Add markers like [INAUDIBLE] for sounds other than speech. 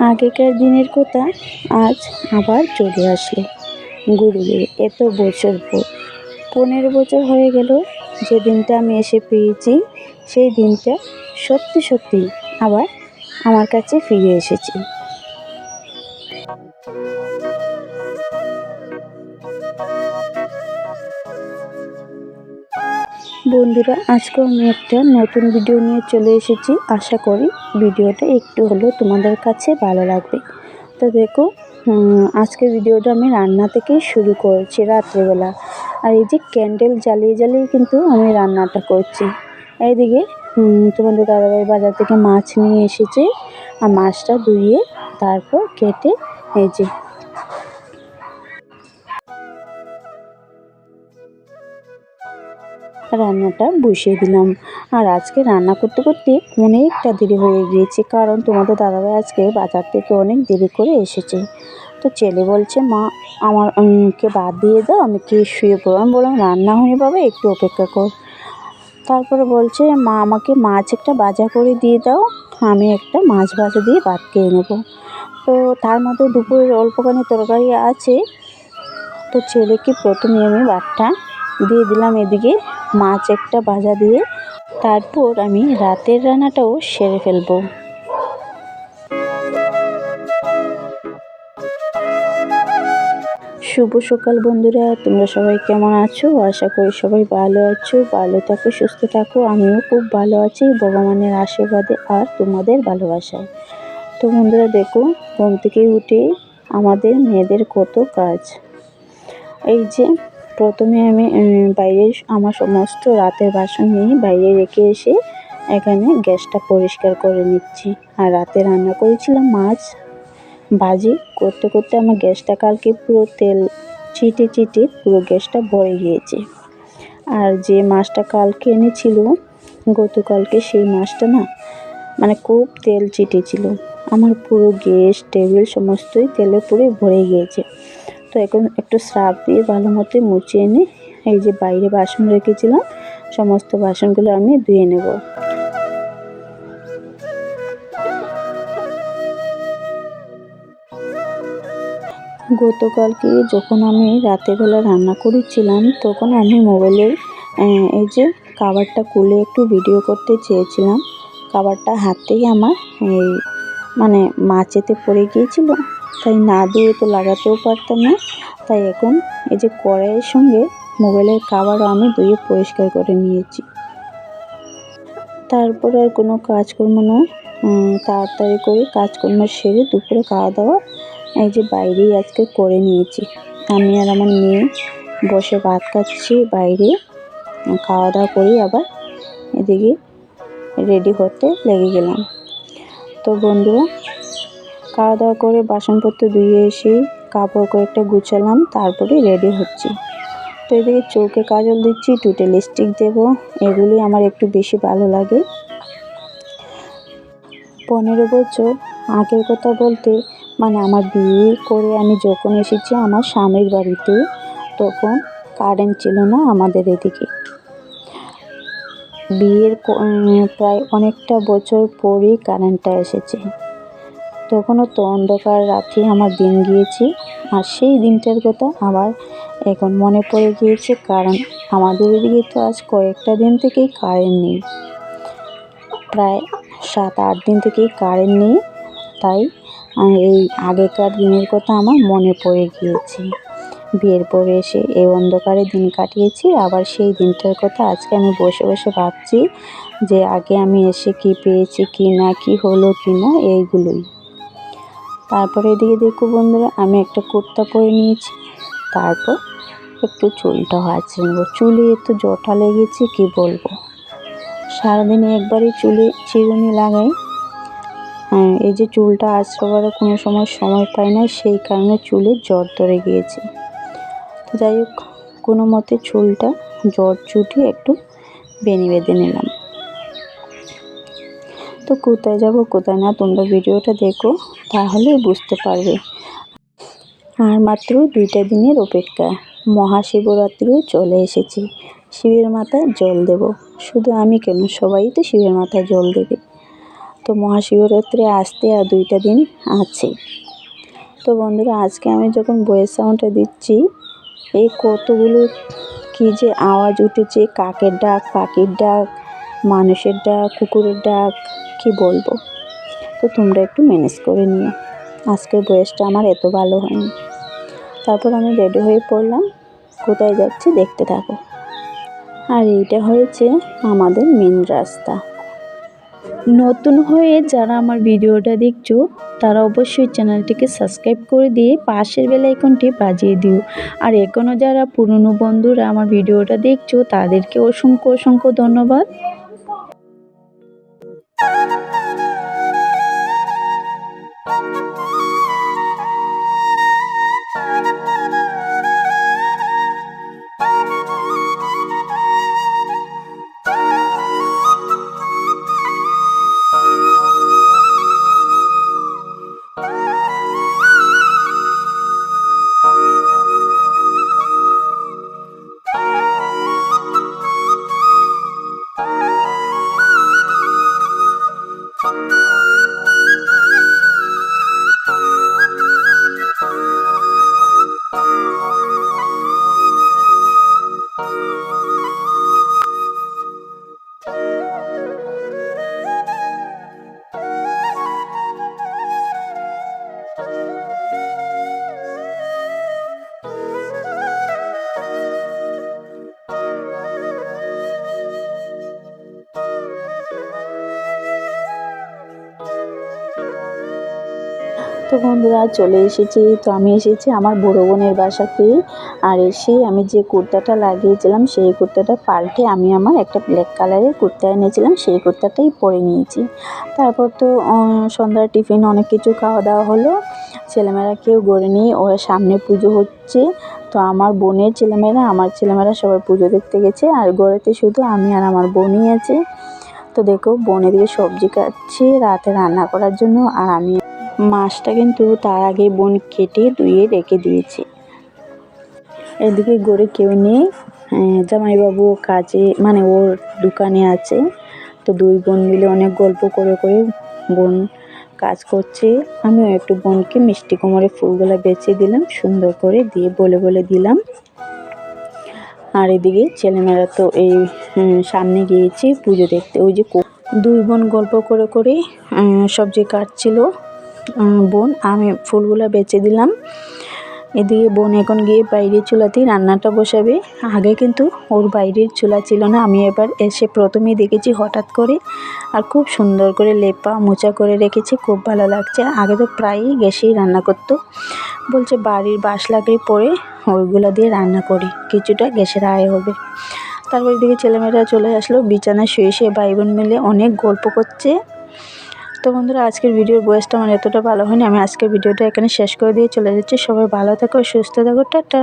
আগেকার দিনের কথা আজ আবার চলে আসলো। গুরুদের এত বছর পর। পনেরো বছর হয়ে গেল যে দিনটা আমি এসে পেয়েছি, সেই দিনটা সত্যি সত্যি আবার আমার কাছে ফিরে এসেছে। বন্ধুরা আজকে আমি একটা নতুন ভিডিও নিয়ে চলে এসেছি। আশা করি ভিডিওটা একটু হলেও তোমাদের কাছে ভালো লাগবে। তো দেখো উম, আজকের ভিডিওটা আমি রান্না থেকেই শুরু করেছি রাত্রেবেলা। আর এই যে ক্যান্ডেল জ্বালিয়ে জ্বালিয়ে কিন্তু আমি রান্নাটা করছি। এইদিকে তোমাদের দাদাভাই বাজার থেকে মাছ নিয়ে এসেছে। আর মাছটা ধুয়ে তারপর কেটে এই যে রান্নাটা বসিয়ে দিলাম। আর আজকে রান্না করতে করতে অনেকটা দেরি হয়ে গিয়েছে, কারণ তোমাদের দাদাভাই আজকে বাজার থেকে অনেক দেরি করে এসেছে। তো ছেলে বলছে, মা, আমার কে বাদ দিয়ে দাও, আমি কে শুয়ে পড়ব? আমি বললাম, রান্না হয়ে পাবে একটু অপেক্ষা কর। তারপরে বলছে, মা, আমাকে মাছ একটা ভাজা করে দিয়ে দাও, আমি একটা মাছ ভাজা দিয়ে ভাত খেয়ে নেব। তো তার মধ্যে দুপুরের অল্পখানি তরকারি আছে। তো ছেলেকে প্রথমে আমি ভাতটা দিয়ে দিলাম এদিকে। মাছ একটা ভাজা দিয়ে তারপর আমি রাতের রান্নাটাও সেরে ফেলব। শুভ সকাল বন্ধুরা, তোমরা সবাই কেমন আছো? আশা করি সবাই ভালো আছো, ভালো থাকো, সুস্থ থাকো। আমিও খুব ভালো আছি, ভগবানের আশীর্বাদে আর তোমাদের ভালোবাসায়। তো বন্ধুরা, দেখো, ঘুম থেকে উঠে আমাদের মেয়েদের কত কাজ। এই যে প্রথমে আমি বাইরে আমার সমস্ত রাতের বাসন নিয়ে বাইরে রেখে এসে এখানে গ্যাসটা পরিষ্কার করে নিচ্ছি। আর রাতে রান্না করেছিলাম মাছ ভাজি। করতে করতে আমার গ্যাসটা কালকে পুরো তেল চিটে চিটে পুরো গ্যাসটা ভরে গিয়েছে। আর যে মাছটা কালকে এনেছিল, গতকালকে সেই মাছটা না মানে খুব তেল চিটেছিল। আমার পুরো গ্যাস, টেবিল সমস্তই তেলে পুরো ভরে গিয়েছে। তো এখন একটু স্রাব দিয়ে ভালো মতো মুছে এনে এই যে বাইরে বাসন রেখেছিলাম সমস্ত বাসনগুলো আমি ধুয়ে নেব। গতকালকে যখন আমি রাতেরবেলা রান্না করেছিলাম তখন আমি মোবাইলে আহ, এই যে কাভারটা খুলে একটু ভিডিও করতে চেয়েছিলাম। কাভারটা হাত থেকে আমার এই মানে মাছেতে পড়ে গিয়েছিল। তাই না দিয়ে তো লাগাতেও পারতাম না। তাই এখন এই যে কড়াইয়ের সঙ্গে মোবাইলের কাভারও আমি ধুয়ে পরিষ্কার করে নিয়েছি। তারপর আর কোনো কাজকর্ম নয়। তাড়াতাড়ি করে কাজকর্ম সেরে দুপুরে খাওয়া দাওয়া এই যে বাইরেই আজকে করে নিয়েছি। আমি আর আমার মেয়ে বসে ভাত খাচ্ছি বাইরে। খাওয়া দাওয়া করি আবার এদিকে রেডি হতে লেগে গেলাম। তো বন্ধুরা খাওয়া দাওয়া করে বাসনপত্র ধুয়ে এসে কাপড় কয়েকটা গুছালাম, তারপরে রেডি হচ্ছি। তো এদিকে চোখে কাজল দিচ্ছি টুটে লিপস্টিক দেবো, এগুলি আমার একটু বেশি ভালো লাগে। পনেরো বছর, আগের কথা বলতে মানে আমার বিয়ে করে আমি যখন এসেছি আমার স্বামীর বাড়িতে, তখন কারেন্ট ছিল না আমাদের এদিকে। বিয়ের প্রায় অনেকটা বছর পরেই কারেন্টটা এসেছে। তখনও তো অন্ধকার রাতে আমার দিন গিয়েছে, আর সেই দিনটার কথা আবার এখন মনে পড়ে গিয়েছে, কারণ আমাদের এদিকে তো আজ কয়েকটা দিন থেকেই কারেন্ট নেই। প্রায় সাত, আট দিন থেকেই কারেন্ট নেই, তাই এই আগেকার দিনের কথা আমার মনে পড়ে গিয়েছে। বিয়ের পরে এসে এই অন্ধকারে দিন কাটিয়েছি, আবার সেই দিনটার কথা আজকে আমি বসে বসে ভাবছি যে আগে আমি এসে কি পেয়েছি, কি না, কি হলো, কি না, এইগুলোই। তারপরে এদিকে দেখো বন্ধুরা, আমি একটা কুর্তা পরে নিয়েছি। তারপর একটু চুলটা হাঁচিয়ে নেব। চুলে এত জটা লেগেছে, কি বলব? সারাদিনে একবারই চুলে চিরুনি লাগাই। হ্যাঁ এই যে চুলটা আঁচড়াবার কোনো সময় সময় পাই না সেই কারণে চুলে জ্বর ধরে গিয়েছে। যাই হোক, কোনো মতে চুলটা জ্বর চুটি একটু বেনি বেঁধে নিলাম। তো কোথায় যাব, কোথায় না, তোমরা ভিডিওটা দেখো, তাহলে বুঝতে পারবে। আর মাত্র দুইটা দিনের অপেক্ষা মহাশিবরাত্রিও চলে এসেছে। শিবের মাথায় জল দেব। শুধু আমি কেন? সবাই তো শিবের মাথায় জল দেবে। তো মহাশিবরাত্রি আসতে আর দুইটা দিন আছে। তো বন্ধুরা, আজকে আমি যখন বইয়ের সাউন্ডটা দিচ্ছি, এই কতগুলো কী যে আওয়াজ উঠেছে, কাকের ডাক, পাখির ডাক, মানুষের ডাক, কুকুরের ডাক কি বলব? তো তোমরা একটু ম্যানেজ করে নিও। আজকের বয়সটা আমার এত ভালো হয়নি। তারপর আমি রেডি হয়ে পড়লাম। কোথায় যাচ্ছি দেখতে থাকো। আর এইটা হয়েছে আমাদের মেন রাস্তা। নতুন হয়ে যারা আমার ভিডিওটা দেখছ, তারা অবশ্যই চ্যানেলটিকে সাবস্ক্রাইব করে দিয়ে পাশের বেল আইকনটি বাজিয়ে দিও। আর এখনও যারা পুরনো বন্ধুরা আমার ভিডিওটা দেখছ, তাদেরকে অসংখ্য অসংখ্য ধন্যবাদ। তো [LAUGHS] বন্ধুরা চলে এসেছি। তো আমি এসেছি আমার বড়ো বোনের বাসাতে। আর এসে আমি যে কুর্তাটা লাগিয়েছিলাম, সেই কুর্তাটা পাল্টে আমি আমার একটা ব্ল্যাক কালারের কুর্তা এনেছিলাম, সেই কুর্তাটাই পরে নিয়েছি। তারপর তো সন্ধ্যার টিফিন অনেক কিছু খাওয়া দাওয়া হলো। ছেলেমেয়েরা কেউ গড়ে নিয়ে ওরা সামনে পুজো হচ্ছে। তো আমার বোনের ছেলেমেয়েরা, আমার ছেলেমেয়েরা সবাই পুজো দেখতে গেছে। আর গড়েতে শুধু আমি আর আমার বোনই আছে। তো দেখো, বোন এদিকে সবজি কাটছে, রাতে রান্না করার জন্য। আর আমি মাছটা কিন্তু তার আগে বোন কেটে ধুয়ে রেখে দিয়েছে। এদিকে গড়ে কেউ নেই। জামাইবাবু কাজে মানে ওর দোকানে আছে। তো দুই বোন মিলে অনেক গল্প করে করে বোন কাজ করছে। আমিও একটু বোনকে মিষ্টি কোমরে ফুলগুলো বেছে দিলাম, সুন্দর করে দিয়ে বলে বলে দিলাম। আর এদিকে ছেলেমেয়েরা তো এই সামনে গিয়েছে পুজো দেখতে। ওই যে দুই বোন গল্প করে করে সবজি কাটছিল বোন, আমি ফুলগুলো বেচে দিলাম। এদিকে বোন এখন গিয়ে বাইরের চুলাতেই রান্নাটা বসাবে। আগে কিন্তু ওর বাইরের চুলা ছিল না, আমি এবার এসে প্রথমেই দেখেছি হঠাৎ করে। আর খুব সুন্দর করে লেপা মোচা করে রেখেছে, খুব ভালো লাগছে। আগে তো প্রায়ই গ্যাসেই রান্না করতো। বলছে বাড়ির বাস লাগিয়ে পরে ওইগুলো দিয়ে রান্না করি, কিছুটা গ্যাসের আয় হবে। তারপর দিকে ছেলেমেয়েরা চলে আসলো, বিছানায় শুয়ে শুয়ে ভাই বোন মিলে অনেক গল্প করছে। তো বন্ধুরা, আজকের ভিডিওর বয়সটা আমার এতটা ভালো হয়নি। আমি আজকের ভিডিওটা এখানে শেষ করে দিয়ে চলে যাচ্ছি। সবাই ভালো থাকো, সুস্থ থাকো, টাটা।